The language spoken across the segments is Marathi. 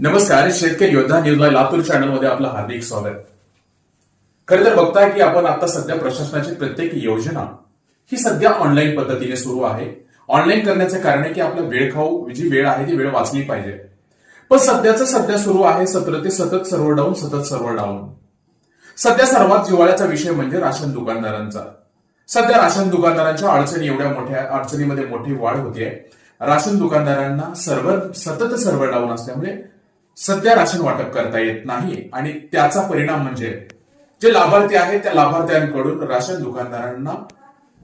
नमस्कार शेतकरी योद्धा न्यूजला लातूर चॅनलमध्ये आपलं हार्दिक स्वागत. खरे तर बघताय की आपण आता सध्या प्रशासनाची प्रत्येक योजना ही सध्या ऑनलाईन पद्धतीने सुरू आहे. ऑनलाईन करण्याचे कारण आहे की आपला वेळ खाऊ जी वेळ आहे ती वेळ वाचली पाहिजे. पण सध्याचं सध्या सुरू आहे सत्र ते सतत सर्व डाऊन सतत सर्व डाऊन. सध्या सर्वात जिव्हाळ्याचा विषय म्हणजे राशन दुकानदारांचा. सध्या राशन दुकानदारांच्या अडचणी एवढ्या मोठ्या अडचणीमध्ये मोठी वाढ होतीये. राशन दुकानदारांना सर्व्हर सतत सर्व्हर डाऊन असल्यामुळे सध्या राशन वाटप करता येत नाही. आणि त्याचा परिणाम म्हणजे जे लाभार्थी आहेत त्या लाभार्थ्यांकडून राशन दुकानदारांना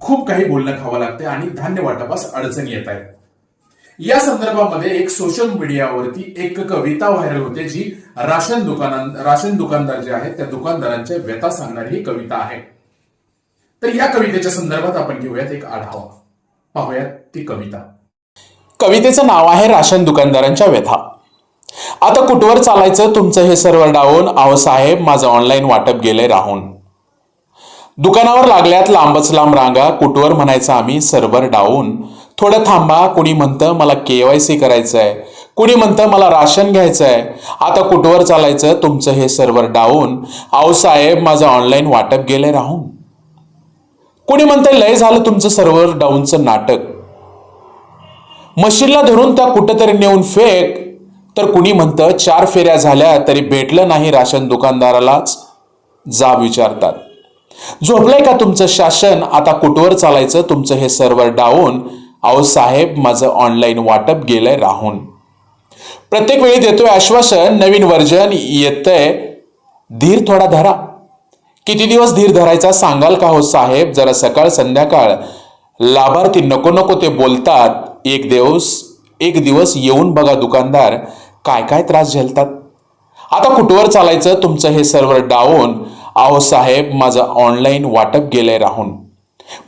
खूप काही बोलणं खावं लागते आणि धान्य वाटपास अडचणी येत आहेत. या संदर्भामध्ये एक सोशल मीडियावरती एक कविता व्हायरल होते जी राशन दुकानां राशन दुकानदार जे आहेत त्या दुकानदारांच्या व्यथा सांगणारी ही कविता आहे. तर या कवितेच्या संदर्भात आपण घेऊयात एक आढावा. पाहूयात ती कविता. कवितेचं नाव आहे राशन दुकानदारांच्या व्यथा. आता कुठवर चालायचं? तुमचं हे सर्व डाऊन आहो साहेब माझं ऑनलाईन वाटप गेलंय राहून. दुकानावर लागल्यात लांबच लांब रांगा. कुठवर म्हणायचं आम्ही? सर्व्हर डाऊन थोडं थांबा कुणी म्हणतं मला केवायसी करायचंय. कुणी म्हणतं मला राशन घ्यायचंय. आता कुठवर चालायचं? तुमचं हे सर्व्हर डाऊन आहो साहेब माझं ऑनलाईन वाटप गेलंय राहून. कुणी म्हणतंय लय झालं तुमचं सर्व्हर डाऊनचं नाटक. मशीनला धरून त्या कुठंतरी नेऊन फेक. तर कुणी म्हणतं चार फेऱ्या झाल्या तरी भेटलं नाही राशन दुकानदारालाच? जाब विचारतात. झोपलंय का तुमचं शासन? आता कुठवर चालायचं? तुमचं हे सर्व्हर डाऊन. अहो साहेब माझं ऑनलाईन वाटप गेलंय राहून. प्रत्येक वेळी देतोय आश्वासन नवीन वर्जन येतंय. धीर थोडा धरा. किती दिवस धीर धरायचा सांगाल का हो साहेब? जरा सकाळ संध्याकाळ. लाभार्थी नको नको ते बोलतात. एक दिवस एक दिवस येऊन बघा दुकानदार. काय काय त्रास झेलतात? आता कुठवर चालायचं? तुमचं हे सर्व्हर डाऊन. आहो साहेब माझं ऑनलाईन वाटप गेलंय राहून.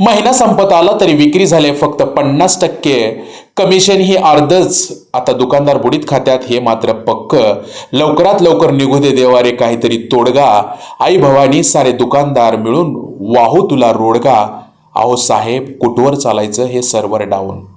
महिना संपत आला तरी विक्री झाले फक्त पन्नास टक्के. कमिशन ही अर्धच. आता दुकानदार बुडीत खात्यात हे मात्र पक्क. लवकरात लवकर निघू दे देवारे काहीतरी तोडगा. आई भवानी सारे दुकानदार मिळून वाहू तुला रोडगा. अहो साहेब कुठवर चालायचं हे सर्व्हर डाऊन?